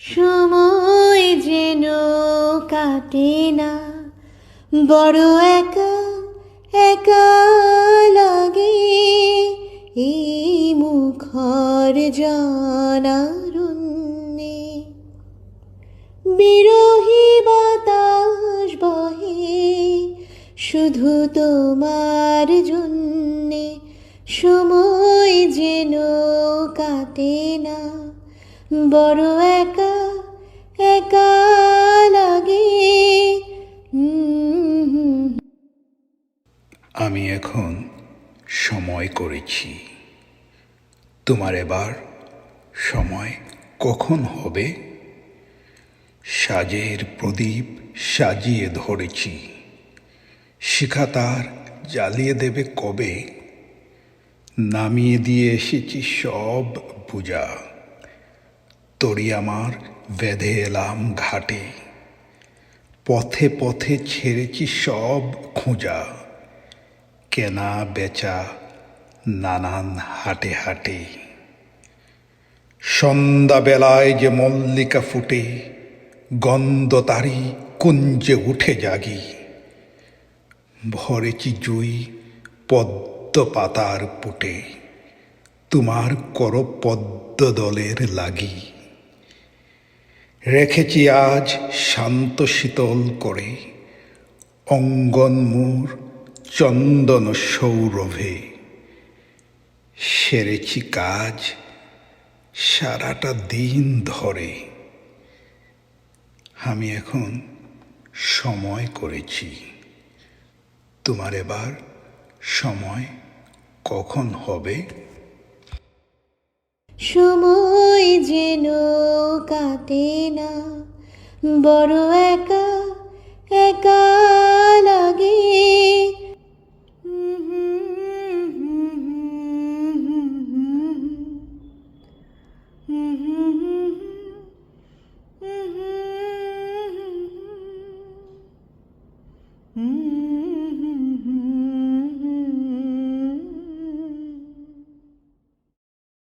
সময় যেন কাটে না। বড় একা একা লাগে এই মুখর জানারুণ্যে। বিরোহী বাতাস বহে শুধু তোমার জন্যে। সময় যেন কাটে না। বড় একা একা লাগে। আমি এখন সময় করেছি। তোমার এবার সময় কখন হবে? সাজের প্রদীপ সাজিয়ে ধরেছি। শিখা তার জ্বালিয়ে দেবে কবে? নামিয়ে দিয়ে এসেছি সব পূজা। তরি আমার বেঁধে এলাম ঘাটে। পথে পথে ছেড়েছি সব খোঁজা। কেনা বেচা নানান হাটে হাটে। সন্ধ্যাবেলায় যে মল্লিকা ফুটে, গন্ধ তারি কুঞ্জে উঠে জাগি। ভরেছি জুই পদ্ম পাতার পুটে, তোমার কর পদ্ম দলের লাগি। রেখেছি আজ শান্ত শীতল করে, অঙ্গন মোর চন্দন সৌরভে। সেরেছি কাজ সারাটা দিন ধরে। আমি এখন সময় করেছি। তোমার এবার সময় কখন হবে? সময় যেন কাটে না। বড় একা একা লাগে। হুম